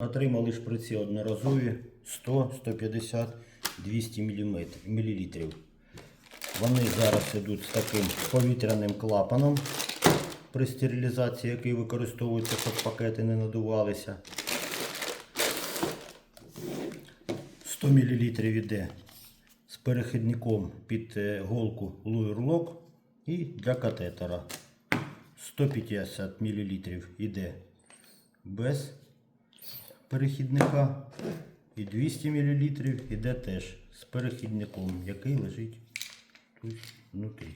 Отримали шприці одноразові 100, 150, 200 мм. Вони зараз йдуть з таким повітряним клапаном при стерилізації, який використовується, щоб пакети не надувалися. 100 мл йде з перехідником під е, голку луєрлок і для катетера. 150 мл йде без перехідника і 200 мл йде теж з перехідником, який лежить тут внутрі.